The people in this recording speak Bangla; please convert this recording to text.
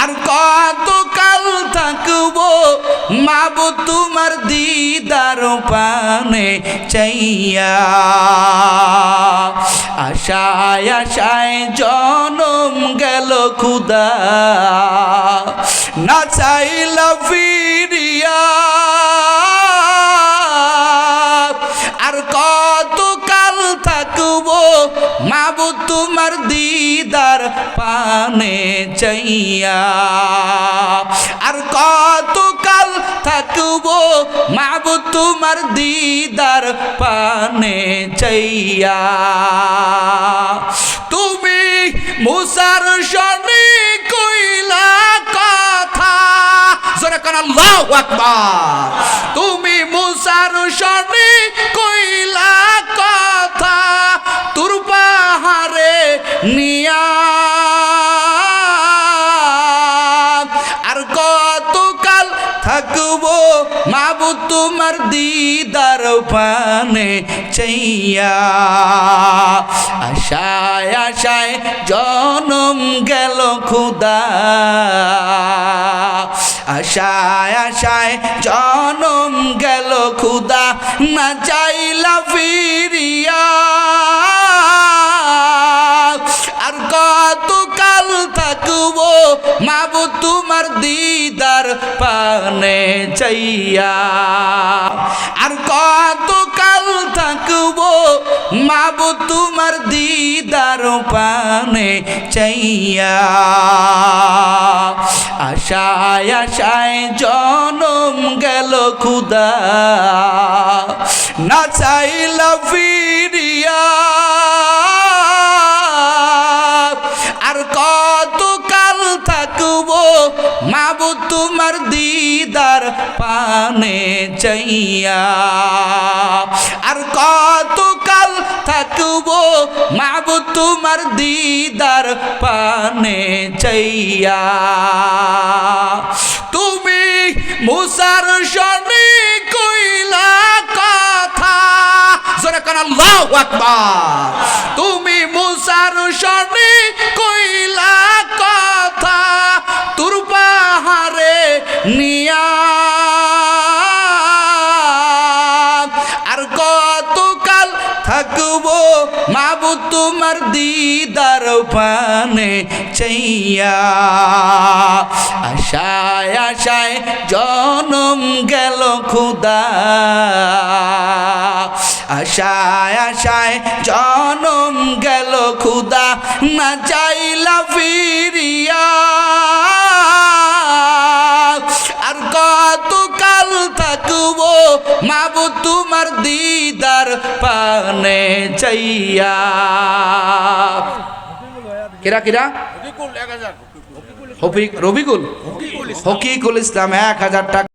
আর কত কাল থাকব মাবো তোমার দিদার পানে চাইয়া। আশায় আশায় জনম গেল খুদা। না চাইলা ফিরিয়া মাবু তোমার দিদার পানে চাইয়া। আর কত কাল থাকব, মাবু তোমার দিদার পানে চাইয়া। তুমি মুসার শনি কইলা কথা, জোরে কান আল্লাহু তুমি মুসার শনি থাকব মাবু তোমার দিদার পানে চাইয়া। আশায় আশায় জনম গেল খুদা। আশায় আশায় জনম গেল খুদা, না চাইলা ফিরিয়া। আর কত থাকব মাবু তোমার দিদার পানে চাইয়া আর কত কাল থাকব মাবু তোমার দিদার পানে চাইয়া আশায় আশায় জনম গেল খুদা, না চাইলা ফিরিয়া। আর কত মাবু তোমার দিদার পানে চাইয়া। আর কত কাল থাকব মাবু তোমার দিদার পানে চাইয়া। তুমি মুসার শনি কইলা কথা। জোরে কান, আল্লাহু তুমি মুসার শনি কইলা কথা। মাবু তোমার দিদার পানে চাইয়া। আশায় আশায় জনম গেল খুদা। আশায় আশায় জনম মাবু তোমার দিদার পানে চাইয়া কিরা কিরা? রবিকুল হকিকুল ইসলাম এক হাজার টাকা।